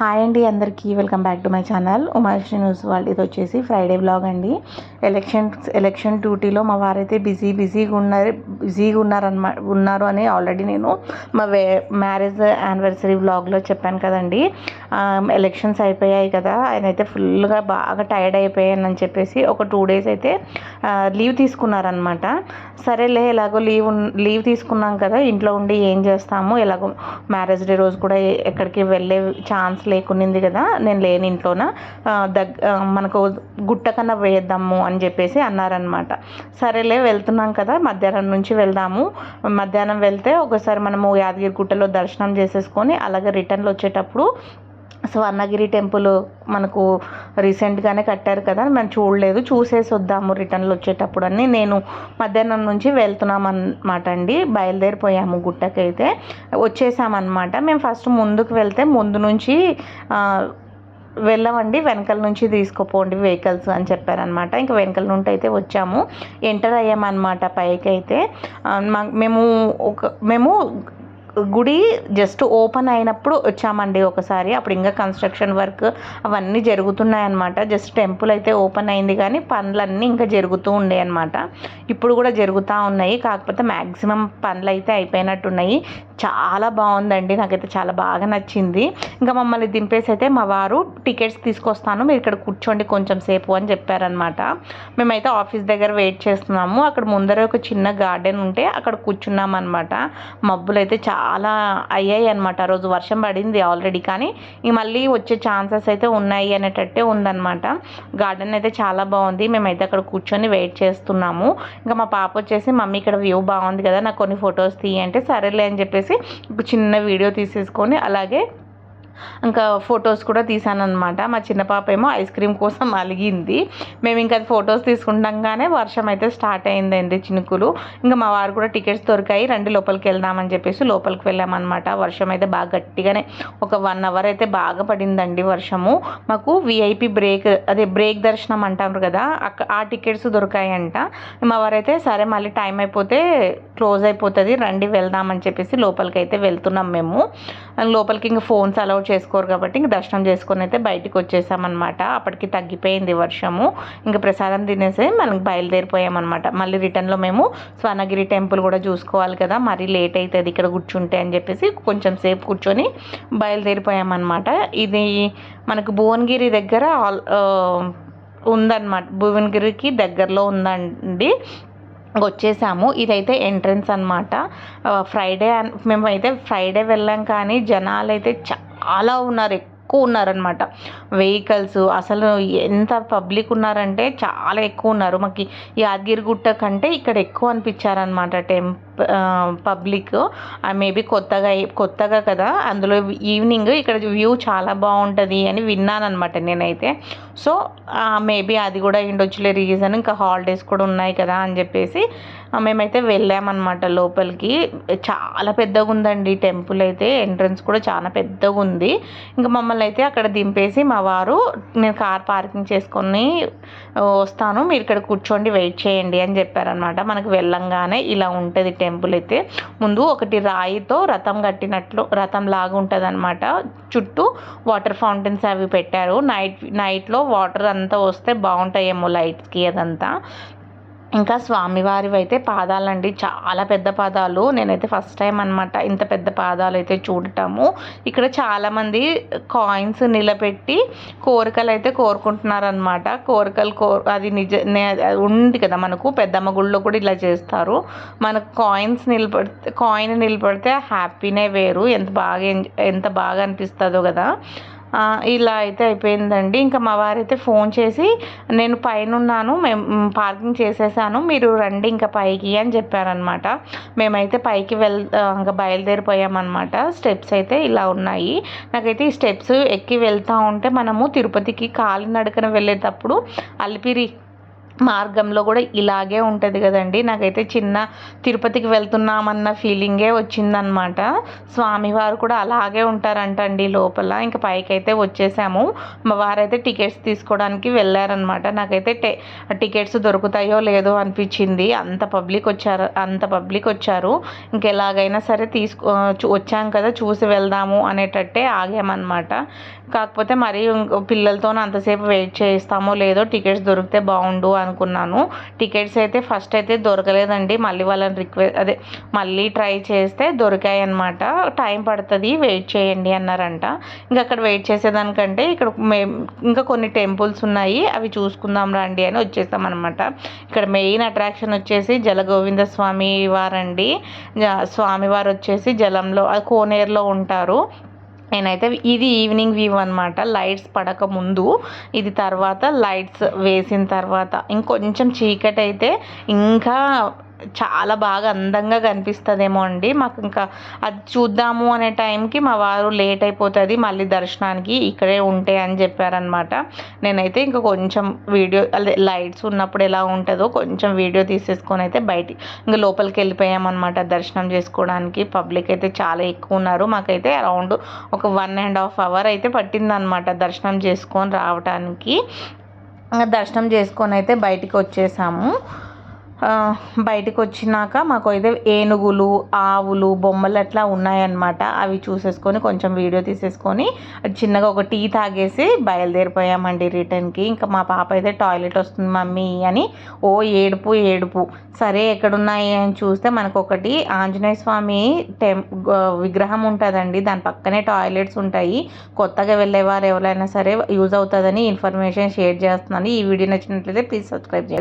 Hi అండి అందరికీ welcome back to my channel. Umashree news వాళ్ళు ఇది వచ్చేసి ఫ్రైడే బ్లాగ్ అండి. ఎలక్షన్ ఎలక్షన్ డ్యూటీలో మా వారైతే బిజీ బిజీగా ఉన్నారు బిజీగా ఉన్నారనమా ఉన్నారు అని ఆల్రెడీ నేను మా వే మ్యారేజ్ యానివర్సరీ బ్లాగ్లో చెప్పాను కదండి. ఎలక్షన్స్ అయిపోయాయి కదా ఆయన అయితే ఫుల్గా బాగా టైర్డ్ అయిపోయానని చెప్పేసి ఒక టూ డేస్ అయితే లీవ్ తీసుకున్నారనమాట సరేలే ఎలాగో లీవ్ లీవ్ తీసుకున్నాం కదా ఇంట్లో ఉండి ఏం చేస్తాము ఎలాగో మ్యారేజ్ డే రోజు కూడా ఎక్కడికి వెళ్ళే ఛాన్స్ లేకునింది కదా నేను లేని ఇంట్లోన దగ్గ మనకు గుట్ట కన్నా వేద్దాము అని చెప్పేసి అన్నారనమాట సరేలే వెళ్తున్నాం కదా మధ్యాహ్నం నుంచి వెళ్దాము. మధ్యాహ్నం వెళ్తే ఒకసారి మనము యాదగిరి గుట్టలో దర్శనం చేసేసుకొని అలాగే రిటర్న్లో వచ్చేటప్పుడు స్వర్ణగిరి టెంపుల్ మనకు రీసెంట్గానే కట్టారు కదా మనం చూడలేదు. చూసేసి వద్దాము రిటర్న్లు వచ్చేటప్పుడు అని. నేను మధ్యాహ్నం నుంచి వెళ్తున్నాం అనమాట అండి. బయలుదేరిపోయాము గుట్టకైతే. వచ్చేసామన్నమాట. మేము ఫస్ట్ ముందుకు వెళ్తే ముందు నుంచి వెళ్ళమండి వెనకల నుంచి తీసుకుపోండి వెహికల్స్ అని చెప్పారనమాట ఇంకా వెనకల నుండి అయితే వచ్చాము. ఎంటర్ అయ్యామన్నమాట పైకి అయితే మేము ఒక మేము గుడి జస్ట్ ఓపెన్ అయినప్పుడు వచ్చామండి ఒకసారి. అప్పుడు ఇంకా కన్స్ట్రక్షన్ వర్క్ అవన్నీ జరుగుతున్నాయన్నమాట. జస్ట్ టెంపుల్ అయితే ఓపెన్ అయింది కానీ పనులన్నీ ఇంకా జరుగుతూ ఉండే అనమాట ఇప్పుడు కూడా జరుగుతూ ఉన్నాయి. కాకపోతే మ్యాక్సిమం పనులు అయితే అయిపోయినట్టున్నాయి. చాలా బాగుందండి. నాకైతే చాలా బాగా నచ్చింది. ఇంకా మమ్మల్ని దింపేసి అయితే మా వారు టికెట్స్ తీసుకొస్తాను. మీరు ఇక్కడ కూర్చోండి కొంచెం సేపు అని చెప్పారనమాట మేమైతే ఆఫీస్ దగ్గర వెయిట్ చేస్తున్నాము. అక్కడ ముందర ఒక చిన్న గార్డెన్ ఉంటే అక్కడ కూర్చున్నాం అనమాట మబ్బులు అయితే చాలా అయ్యాయి అనమాట ఆ రోజు వర్షం పడింది ఆల్రెడీ. కానీ మళ్ళీ వచ్చే ఛాన్సెస్ అయితే ఉన్నాయి అనేటట్టే ఉందన్నమాట. గార్డెన్ అయితే చాలా బాగుంది. మేమైతే అక్కడ కూర్చొని వెయిట్ చేస్తున్నాము. ఇంకా మా పాప వచ్చేసి మమ్మీ ఇక్కడ వ్యూ బాగుంది కదా. నాకు కొన్ని ఫొటోస్ తీయంటే సరేలే అని చెప్పేసి చిన్న వీడియో తీసేసుకొని అలాగే ఇంకా ఫొటోస్ కూడా తీసాను అనమాట మా చిన్న పాప ఏమో ఐస్ క్రీమ్ కోసం అలిగింది. మేము ఇంకా ఫొటోస్ తీసుకుంటాగానే వర్షం అయితే స్టార్ట్ అయిందండి చినుకులు. ఇంకా మా వారు కూడా టికెట్స్ దొరికాయి. రండి లోపలికి వెళ్దామని చెప్పేసి లోపలికి వెళ్ళామన్నమాట. వర్షం అయితే బాగా గట్టిగానే ఒక వన్ అవర్ అయితే బాగా పడిందండి వర్షము. మాకు విఐపి బ్రేక్ అదే బ్రేక్ దర్శనం అంటారు కదా ఆ టికెట్స్ దొరికాయంట. మా వారైతే సరే మళ్ళీ టైం అయిపోతే క్లోజ్ అయిపోతుంది రండి వెళ్దామని చెప్పేసి లోపలికి అయితే వెళ్తున్నాం మేము. లోపలికి ఇంకా ఫోన్స్ అలౌ చేసుకోరు కాబట్టి ఇంక దర్శనం చేసుకొని అయితే బయటికి వచ్చేసామన్నమాట. అప్పటికి తగ్గిపోయింది వర్షము. ఇంకా ప్రసాదం తినేసి మనకి బయలుదేరిపోయామన్నమాట. మళ్ళీ రిటర్న్లో మేము స్వర్ణగిరి టెంపుల్ కూడా చూసుకోవాలి కదా మరీ లేట్ అవుతుంది ఇక్కడ కూర్చుంటే అని చెప్పేసి కొంచెం సేపు కూర్చొని బయలుదేరిపోయామన్నమాట. ఇది మనకు భువనగిరి దగ్గర ఆల్ ఉందన్నమాట. భువనగిరికి దగ్గరలో ఉందండి. వచ్చేసాము. ఇదైతే ఎంట్రన్స్ అనమాట ఫ్రైడే మేమైతే ఫ్రైడే వెళ్ళాం కానీ జనాలు అయితే చాలా చాలా ఉన్నారు ఎక్కువ ఉన్నారనమాట వెహికల్స్ అసలు ఎంత పబ్లిక్ ఉన్నారంటే చాలా ఎక్కువ ఉన్నారు. మాకు యాదగిరిగుట్ట కంటే ఇక్కడ ఎక్కువ అనిపించారనమాట టెంప్ పబ్లిక్ మేబీ కొత్తగా కొత్తగా కదా అందులో ఈవినింగ్ ఇక్కడ వ్యూ చాలా బాగుంటుంది అని విన్నాను అనమాట నేనైతే. సో మేబీ అది కూడా ఇండొచ్చులే రీజన్ ఇంకా హాలిడేస్ కూడా ఉన్నాయి కదా అని చెప్పేసి మేమైతే వెళ్ళామన్నమాట లోపలికి. చాలా పెద్దగా ఉందండి టెంపుల్ అయితే ఎంట్రన్స్ కూడా చాలా పెద్దగా ఉంది ఇంకా మమ్మల్ని అయితే అక్కడ దింపేసి మా వారు నేను కార్ పార్కింగ్ చేసుకొని వస్తాను మీరు ఇక్కడ కూర్చోండి వెయిట్ చేయండి అని చెప్పారనమాట మనకు వెళ్ళంగానే ఇలా ఉంటుంది టెంపుల్ టెంపుల్ అయితే ముందు ఒకటి రాయితో రథం కట్టినట్లు రథం లాగా ఉంటుంది అనమాట చుట్టూ వాటర్ ఫౌంటైన్స్ అవి పెట్టారు. నైట్ నైట్లో వాటర్ అంతా వస్తే బాగుంటాయేమో లైట్స్కి అదంతా. ఇంకా స్వామివారివి అయితే పాదాలండి. చాలా పెద్ద పాదాలు. నేనైతే ఫస్ట్ టైం అనమాట ఇంత పెద్ద పాదాలు అయితే చూడటము. ఇక్కడ చాలామంది కాయిన్స్ నిలబెట్టి కోరికలు అయితే కోరుకుంటున్నారనమాట కోరికలు కో అది నిజ ఉంది కదా మనకు. పెద్దమ్మ గుళ్ళో కూడా ఇలా చేస్తారు. మనకు కాయిన్స్ నిలబడితే కాయిన్ నిలబడితే హ్యాపీనే వేరు. ఎంత బాగా ఎంత బాగా అనిపిస్తుందో కదా. ఇలా అయితే అయిపోయిందండి. ఇంకా మా వారైతే ఫోన్ చేసి నేను పైన ఉన్నాను మేము పార్కింగ్ చేసేసాను మీరు రండి ఇంకా పైకి అని చెప్పారనమాట మేమైతే పైకి వెల్ ఇంకా బయలుదేరిపోయామన్నమాట. స్టెప్స్ అయితే ఇలా ఉన్నాయి. నాకైతే ఈ స్టెప్స్ ఎక్కి వెళ్తూ ఉంటే మనము తిరుపతికి కాలినడకన వెళ్ళేటప్పుడు అలిపిరి మార్గంలో కూడా ఇలాగే ఉంటుంది కదండి. నాకైతే చిన్న తిరుపతికి వెళ్తున్నామన్న ఫీలింగే వచ్చిందనమాట స్వామివారు కూడా అలాగే ఉంటారంట అండి లోపల. ఇంకా పైకి అయితే వచ్చేసాము వారైతే టికెట్స్ తీసుకోవడానికి వెళ్ళారనమాట నాకైతే టికెట్స్ దొరుకుతాయో లేదో అనిపించింది. అంత పబ్లిక్ వచ్చారు అంత పబ్లిక్ వచ్చారు. ఇంకెలాగైనా సరే తీసుకో వచ్చాం కదా చూసి వెళ్దాము అనేటట్టే ఆగామన్నమాట. కాకపోతే మరి పిల్లలతో అంతసేపు వెయిట్ చేస్తామో లేదో టికెట్స్ దొరికితే బాగుండు అనుకున్నాను. టికెట్స్ అయితే ఫస్ట్ అయితే దొరకలేదండి. మళ్ళీ వాళ్ళని రిక్వెస్ట్ అదే మళ్ళీ ట్రై చేస్తే దొరికాయి అనమాట టైం పడుతుంది వెయిట్ చేయండి అన్నారంట. ఇంకా అక్కడ వెయిట్ చేసేదానికంటే ఇక్కడ ఇంకా కొన్ని టెంపుల్స్ ఉన్నాయి. అవి చూసుకుందాం రండి అని వచ్చేస్తాం ఇక్కడ మెయిన్ అట్రాక్షన్ వచ్చేసి జలగోవింద స్వామి వారండి. స్వామివారు వచ్చేసి జలంలో కోనేరులో ఉంటారు. నేనైతే ఇది ఈవినింగ్ వ్యూ అనమాట లైట్స్ పడక ముందు ఇది తర్వాత లైట్స్ వేసిన తర్వాత ఇంకొంచెం చీకటి అయితే ఇంకా చాలా బాగా అందంగా కనిపిస్తుందేమో అండి. మాకు ఇంకా అది చూద్దాము అనే టైంకి మా వారు లేట్ అయిపోతుంది. మళ్ళీ దర్శనానికి ఇక్కడే ఉంటాయి అని చెప్పారనమాట నేనైతే ఇంకా కొంచెం వీడియో అదే లైట్స్ ఉన్నప్పుడు ఎలా ఉంటుందో కొంచెం వీడియో తీసేసుకొని అయితే బయట ఇంకా లోపలికి వెళ్ళిపోయామన్నమాట దర్శనం చేసుకోవడానికి. పబ్లిక్ అయితే చాలా ఎక్కువ ఉన్నారు. మాకైతే అరౌండ్ ఒక వన్ అండ్ హాఫ్ అవర్ అయితే పట్టిందనమాట దర్శనం చేసుకొని రావడానికి దర్శనం చేసుకొని అయితే బయటికి వచ్చేసాము. బయటకు వచ్చినాక మాకు అయితే ఏనుగులు ఆవులు బొమ్మలు అట్లా ఉన్నాయన్నమాట. అవి చూసేసుకొని కొంచెం వీడియో తీసేసుకొని చిన్నగా ఒక టీ తాగేసి బయలుదేరిపోయామండి రిటర్న్కి. ఇంకా మా పాప అయితే టాయిలెట్ వస్తుంది మమ్మీ అని ఓ ఏడుపు ఏడుపు. సరే ఎక్కడున్నాయి అని చూస్తే మనకు ఒకటి ఆంజనేయ స్వామి టెం విగ్రహం ఉంటుందండి. దాని పక్కనే టాయిలెట్స్ ఉంటాయి. కొత్తగా వెళ్ళేవారు ఎవరైనా సరే యూజ్ అవుతుందని ఇన్ఫర్మేషన్ షేర్ చేస్తున్నాను. ఈ వీడియో నచ్చినట్లయితే ప్లీజ్ సబ్స్క్రైబ్ చేయండి.